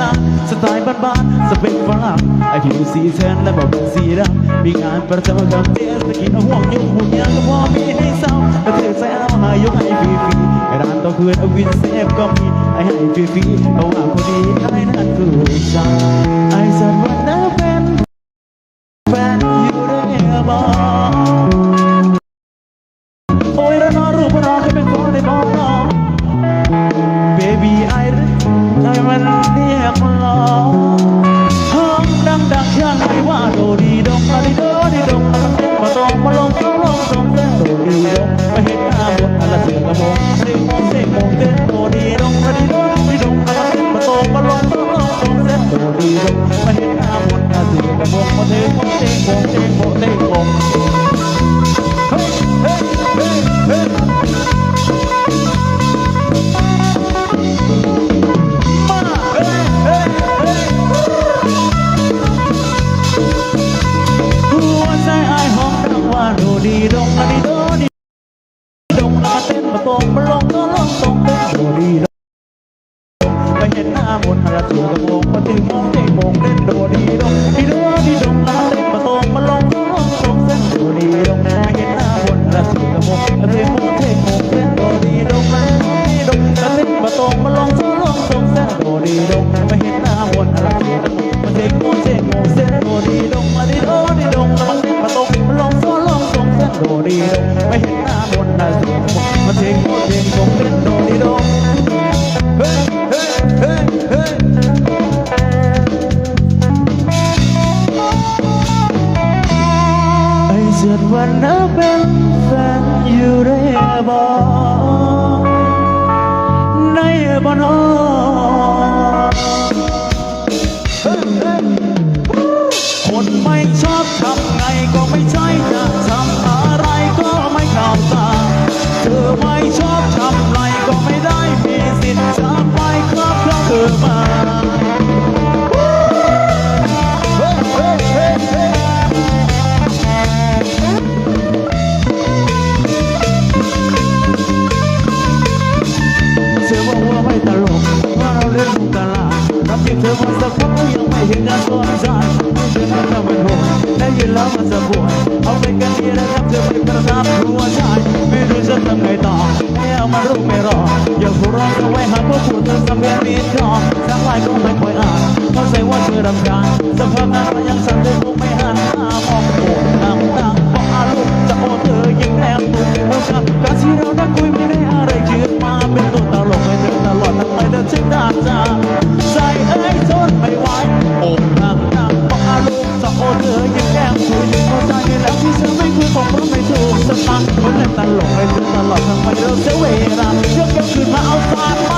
นาสไตล์บ้านๆสเปนฝรั่งไอผิวสีแทนและบำรุงสีดำมีงานประจำกับเทศกิจห่วงยุ่งห่วงยางก็พอมีให้เศร้าแต่เธอใจเอาหายกให้ฟรีๆไอร้านต่อคืนเอาวินเซฟก็มีไอให้ฟรีๆเพราะว่าคนดีไอนั่นคือใจไอสัตวันนั้นเป็นแฟนอยู่ได้บ้าันเรเป็นแฟนอยู่ในบ้อคนไม่ชอบทำไงก็ไม่ใช่จะทำอะไรก็ไม่เข้าตาเธอไม่ชอบทำไรก็ไม่ได้มีสิทธิ์จะไปครอบครองเธอมา เราเป็นห่วงได้ยินแล้วมันจะปวดเอาเป็นกันเองนะครับจะไม่กระทำรัวใจไม่รู้จะทำไงต่อให้เอามารู้ไม่รออย่าผู้ร้องเอไว้หาพวกผู้เธอสำเร็จนิดก่อนสักลายก็ไม่ค่อยอ่านเข้าใจว่าเธอรำคาญสภาพนั้นก็ยังสั่นเลยคงไม่หันหน้ามองโกรธนั่งนั่งบอกอารมณ์จะโอนเธอยิ่งแรงตุ้มเท่ากับการที่เราได้คุย ตลกไปถึงตลอดทางไปเรานเสียเวลาเชื่อมกันคืนมาเอาสาดมา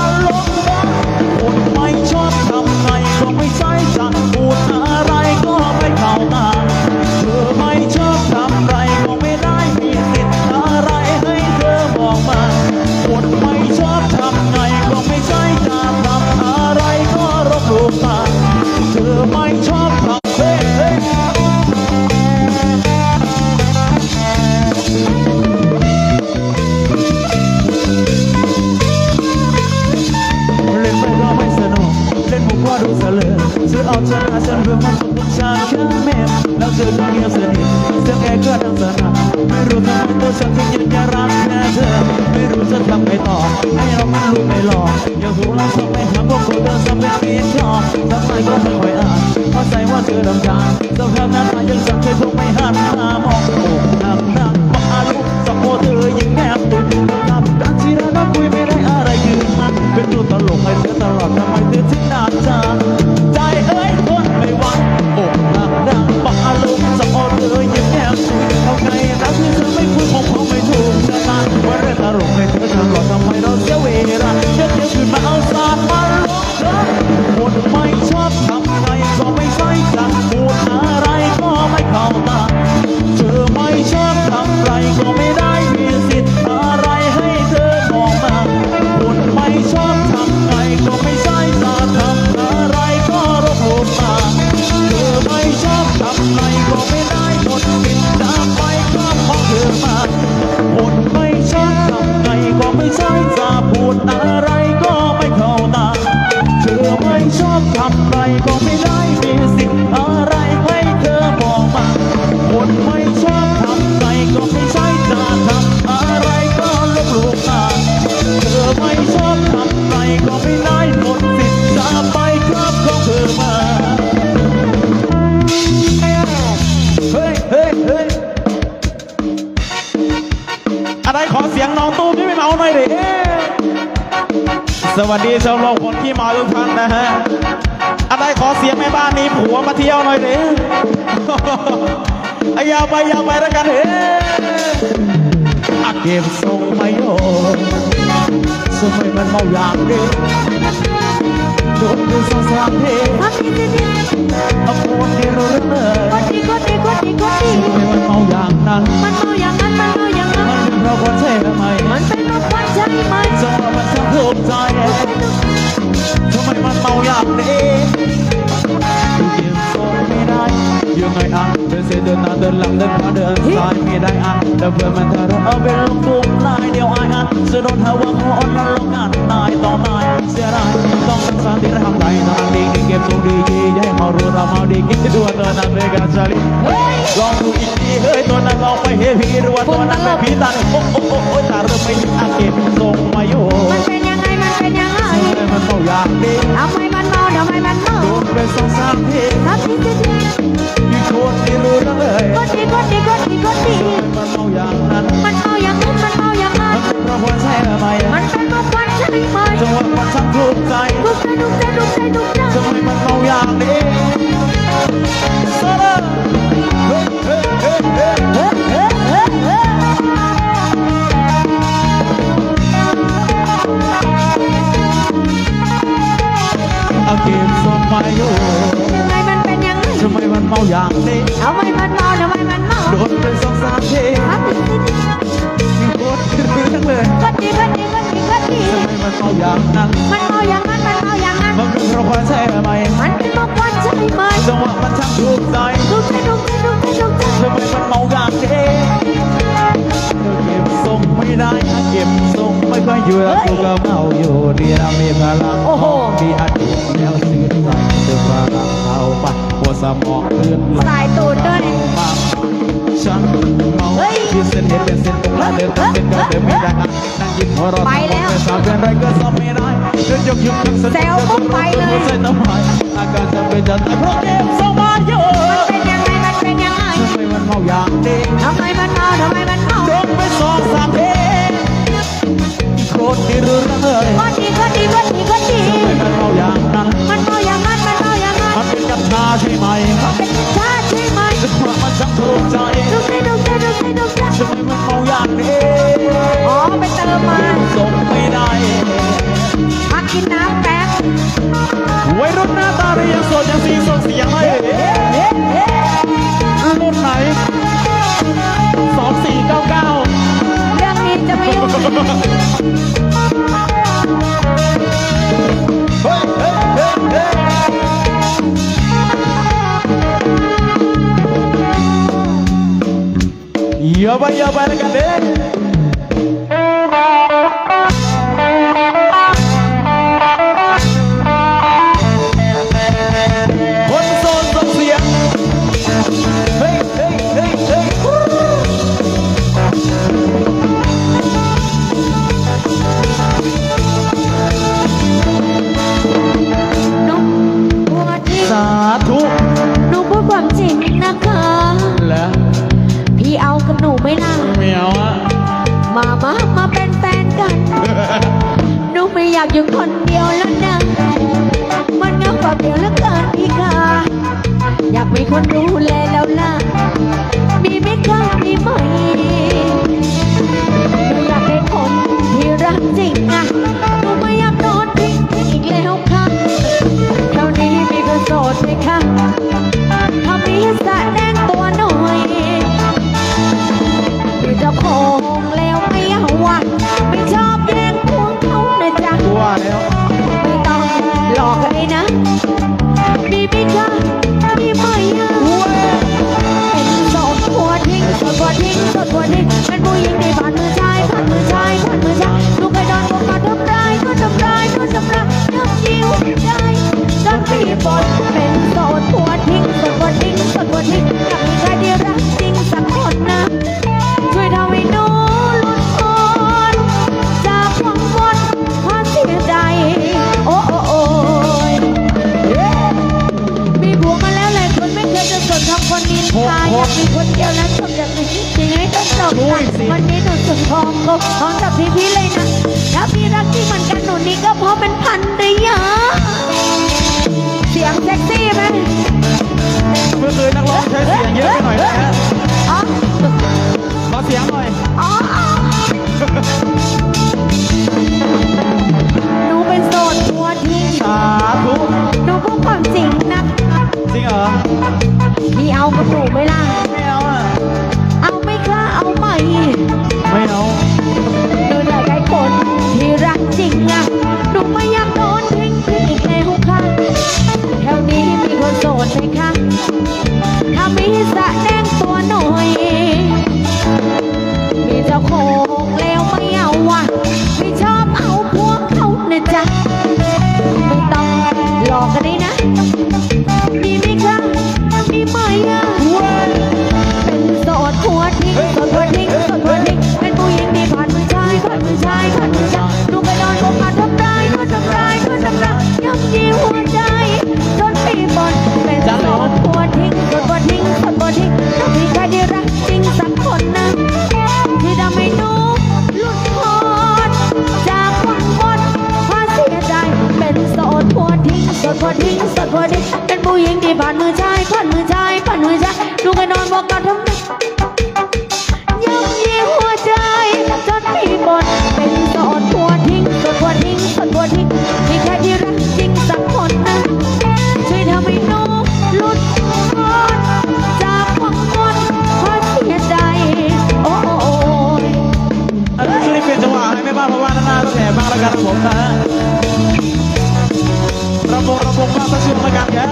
ให้เรามาไม่หลอกอย่าหูเราส่งไปทำพวกคนเดินสมัยปีชอบทำไมก็ไม่ค่อยอ่านเข้าใจว่าเธอลำจานสภาพนั้นยังสังเกตพวกไม่หันมามองโอ้ทำ สวัสดีชาวโลกคนที่มาทุกท่านนะฮะอะไรขอเสียงแม่บ้านนี้ผัวมาเที่ยวหน่อยดิอายาวไปยาวไปแล้วกันเฮ้อาเก็บทรงไม่โยนสมัยมันเมาอย่างเดียวโดนดูสองสามเพลงพักนิดนิดนิดเอาปวดที่รู้เรื่องเลยกดดีกดดีกดดีกดดีทำไมมันเมาอย่างนั้น มันเมาอย่างนั้น มันเมาอย่างนั้น มันเป็นเพราะคนใช่ไหมมันเป็นเพราะควันใจไมจอมันช่างถูกใจทำไมมันเมาอย่างนี้เก็บทรงไม่ได้ยังไงอะเดินเสียเดินหน้าเดินหลังเดินขวาเดินซ้ายไม่ได้อะแล้วเพื่อนมันเธอเอาเป็นลูกตุ้มลายเดียวอ้อะจะโดนเธอว่าเขาอ่อนแล้วลงงานนายต่อนายเสียดายต้องรักษาที่ทำไรทำดีเก็บทรงดียี่ให้เขารู้เราเมาดีกินตัวตัวนั้นเป็นการชาลี พีหรือว่าตัวนั้นเป็นผีตาเนี่ยโอ้โอ้โอ้โอ้ตาเริ่มไม่ดีอาเก็บทรงมาโยมันเป็นยังไงมันเป็นยังไงทำไมมันเมาอย่างนี้ทำไมมันเมาทำไมมันเมาโดนเป็นสองสามทีพักนิดนิดนิดมีคนที่รู้เรื่องเลยกดดีกดดีกดดีกดดีมันเมาอย่างนั้นมันเมาอย่างนั้นมันเมาอย่างนั้มันนเป็นเพราะว่าใช่ไหมมันเป็นเพราะควันใจไหมจังหวะมันช่างถูกใจทุกใจทุกใจทุกใจทุกใจทำไมมันเมาอย่างนี้ซาร่า เฮ้ยเฮ้ยเฮ้ยเฮ้ยเฮ้ยเฮ้ยเฮ้ยเฮ้ยอาเก็บทรงมาโยทำไมมันเป็นยังไงทำไมมันเมาอย่างนี้ทำไมมันเมาทำไมมันเมาโดนเป็นสองสามทีพักนิดนิดนิดมีโคตรขึ้นเรื่องเลยกดดีกดดีกดดีกดดีทำไมมันเมาอย่างนั้นมันเมาอย่างนั้นมันเมาอย่างนั้นมันเป็นเพราะความใช่ไหมมันเป็นเพราะควันใจไหมจังหวะมันช่างถูกใจทุกใจ อยอยู่แล้วกูก็เมาอยู่ดีนะมีพลังมีอดีตแล้วซื้อใส่เดือดพลังเอาไปหัวสมองเลื่อนไหลสายตูดด้วยมาฉันเมาที่เส้นเห็นเป็นเส้นตรงนั้นเดินตามเส้นก็เดินไม่ได้นั่งยิ้มหัวเราะไม่ทราบเป็นไรก็ทราบไม่ได้เดินยกยุกทั้งเส้นเส้นทำไมอาการจะเป็นจะตายเพราะเก็บทรงมาอยู่เป็นยังไงมันเป็นยังไงทำไมมันเมาอย่างนี้ทำไมมันเมาทำไมมันเมาโดนไปสองสามเพ ลงโคตรดีรู้เรื่องเลยก็ดีก็ดีก็ดีก็ดีทำไมมันเมาอย่างนั้น มันเมาอย่างนั้น มันเมาอย่างนั้น มันเป็นกัญชาใช่ไหมเป็นชาติใช่ไหมจังหวะมันช่างถูกใจทุกใจทุกใจทุกใจทุกใจทำไมมันเมาอย่างนี้อ๋อไปเติมมาส่งไม่ได้พักกินน้ำแป๊บวัยรุ่นหน้าตาเรียงโสดยังสีส่งเสียงเลยรุ่นไหนสองสี่เก้าเก้าเรื่องนี้ จะไอยากอยู่คนเดียวแล้วนะมันเงาเปล่าเดียวเหลือเกินพี่ค่ะอยากมีคนดูแลแล้วล่ะ มีไหมคะมีไหมหนูอยากได้คนที่รักจริงอะหนูไม่อยากโดนทิ้งอีกแล้วค่ะเท่านี้มีก็โสดไหมคะ বলে আর বইয়েতে ভালো যায় ভালো যায়। สักพอดีเป็นผู้หญิงที่ผ่านมือชายผ่านมือชายผ่านมือชายดูกันนอนบอกกันทำไมยับยี่หัวใจจนพี่หมดเป็นสอดพัวทิ้งสอดพัวทิ้งสอดพัวทิ้งมีแค่ที่รักจริงสักคนนะช่วยทำให้น้องหลุดพ้นจากความกดเพราะเสียใจโอ้โอันนี้คลิปเป็นจังหวะให้ไม่บ้าเพราะว่าหน้าต้องแหบมากแล้วกันผมนะ Sokak taşır bakan gel.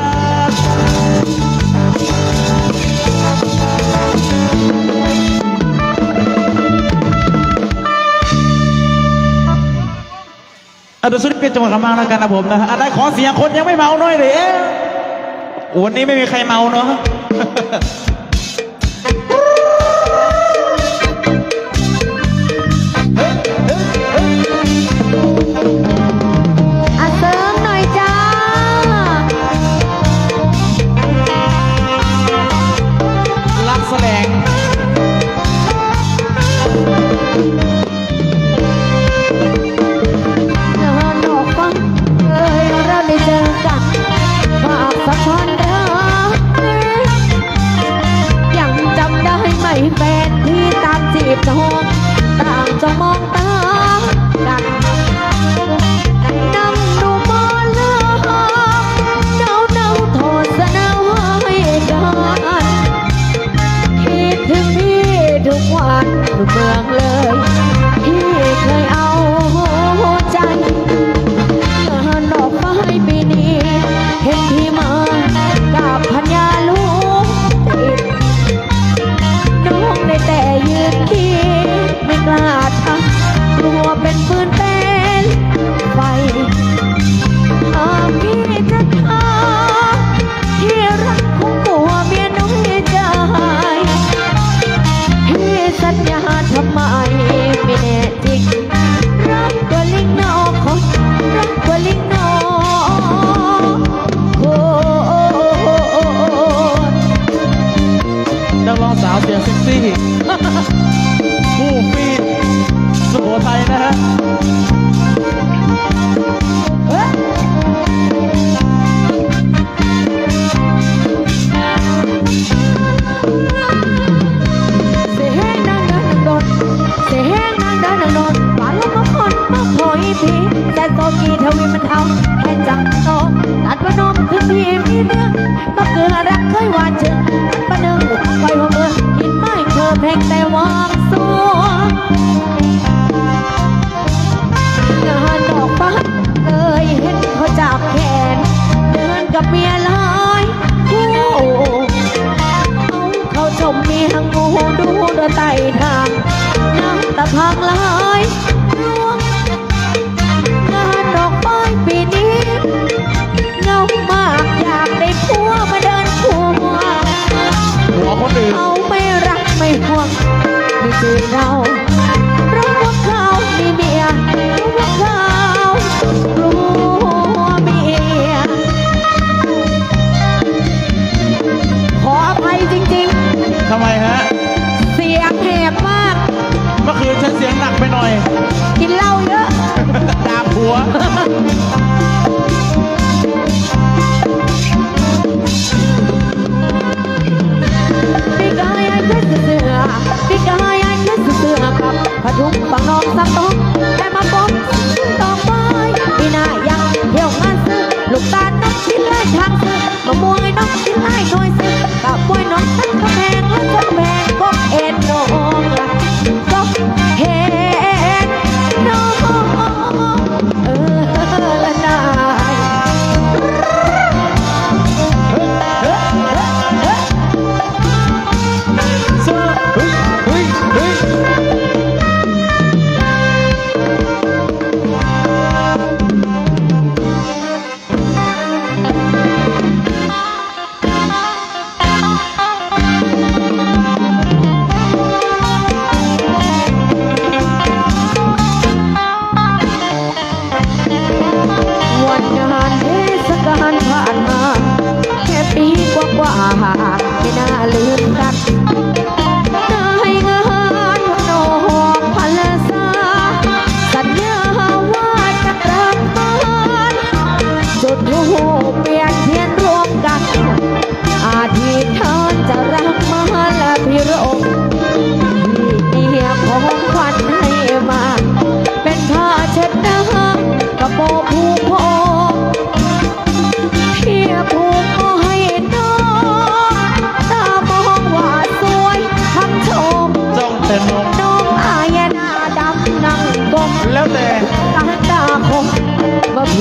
Ada sulit ke cuma kemana karena bom nah. Ada kau siang kau yang ไม่เมาหน่อยเลยวันนี้ไม่มีใครเมาเนาะ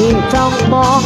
nhìn trong mong.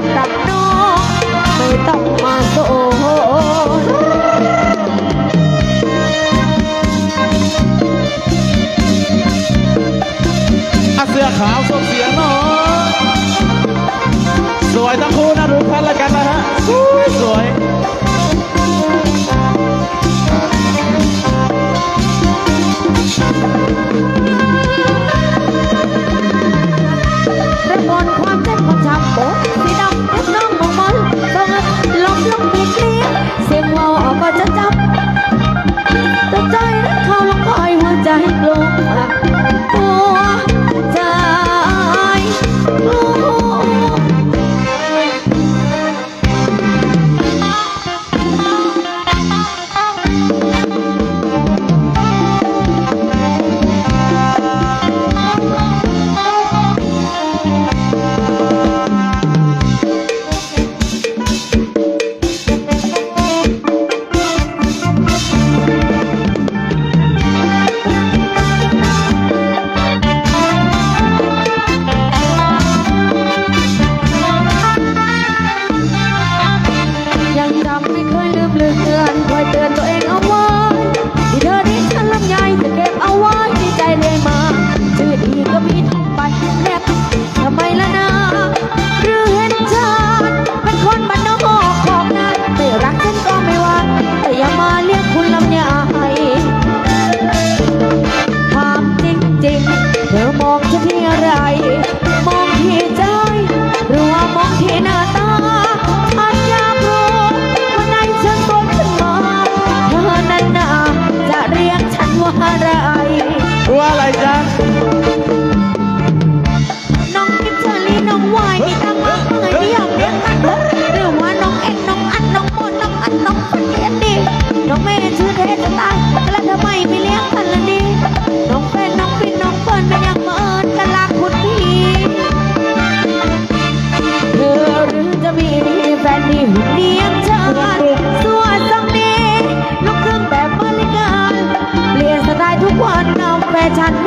ากกับน้องไม่ต้องมาโสนเสื้อขาวส่งเสียงน้อยสวยทั้งคู่นะดูพันละกันนะฮะสวยสวย จะจำ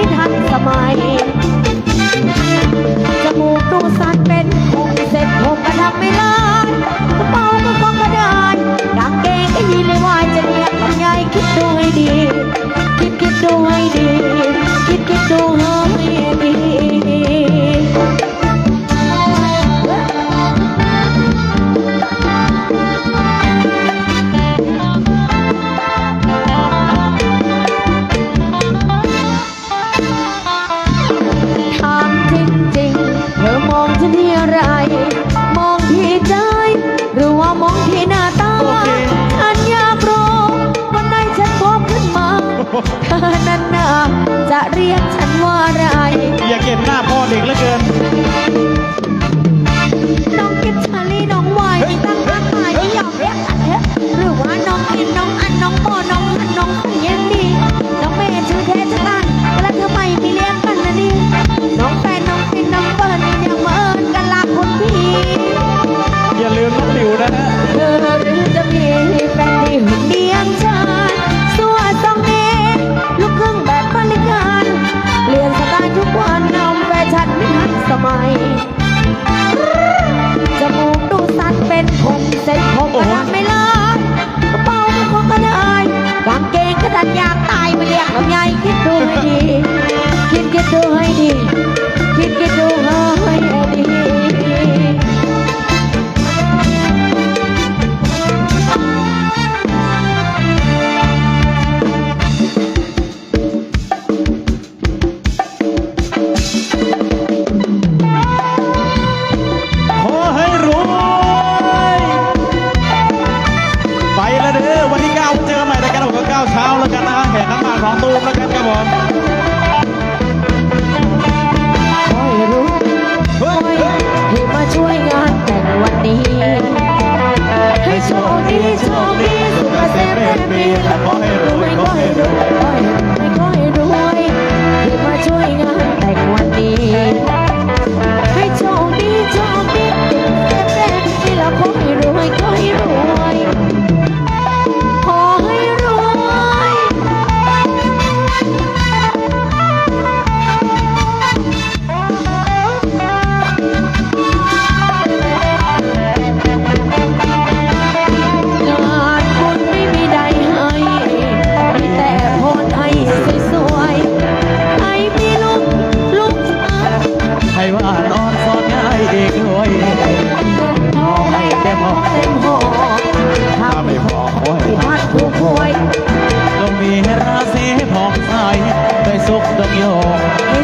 kahit hang kamay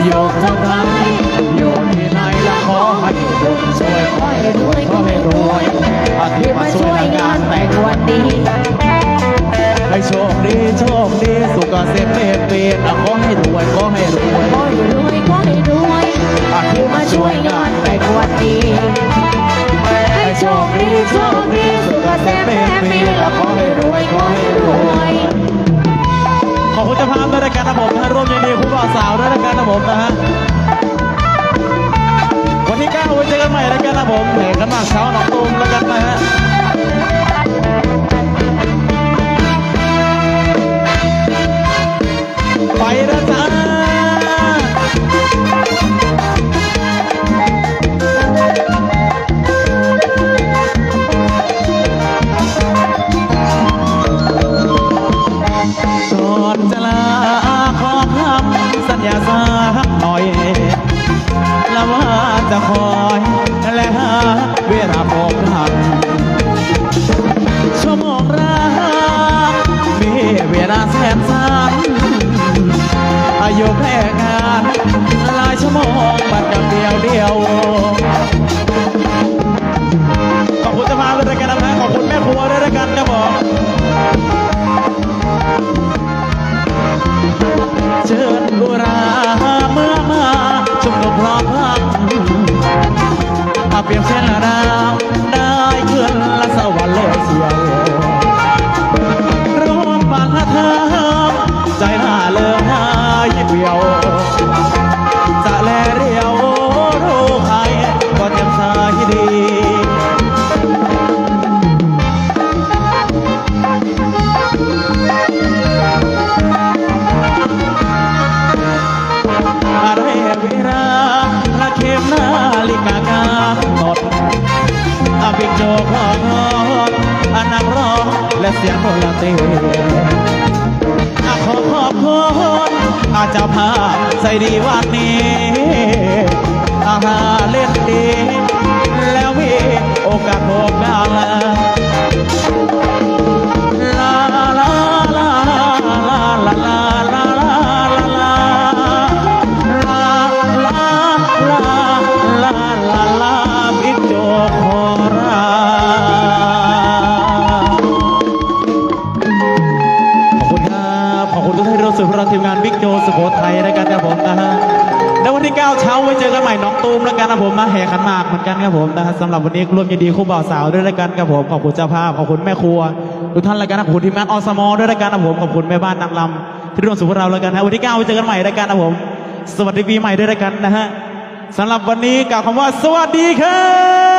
โยกเทุกครั้งยู่ที่ไหนและขอให้คนสวยขอให้รวยขอให้รวยอาทิตย์มาช่วยงานแต่งวันนี้ให้โชคดีโชคดีสุขเกษมเปลี่ยนขอให้รวยขอให้รวยขอให้รวยขอให้รวยอาทิตย์มาช่วยงานแต่งวันนี้ให้โชคดีโชคดีสุขเกษมเปลี่ยนขอให้รวยขอให้รวย ขอบคุณเจ้าภาพด้วยนะครับผมนะฮร่วมยินดีคู่บ่าวสาวด้วยนะครับผมนะฮะวันที่9ไว้เจอกันใหม่นะครับผมเหนกันมากเช้าหนองตูมแล้วกันนะฮะไปนะจ๊ะ சரிவான் มงานบิ๊กโจสุโขทัยรายการครับผมนะฮะแล้ววันที่ 9 เช้าไว้เจอกันใหม่น้องตูมแล้วกันนะผมมาแห่ขันหมากเหมือนกันครับผมนะฮะสำหรับวันนี้ร่วมยินดีคู่บ่าวสาวด้วยรายการครับผมขอบคุณเจ้าภาพขอบคุณแม่ครัวทุกท่านรายการนะขอบคุณทีมงานอสมอด้วยรายการนะผมขอบคุณแม่บ้านนางลำที่ร่วมสนุกพวกเราแล้วกันนะวันที่9ไว้เจอกันใหม่รายการนะผม สวัสดีปีใหม่ด้วยรายการนะฮะสำหรับวันนี้กล่าวคำว่าสวัสดีครับ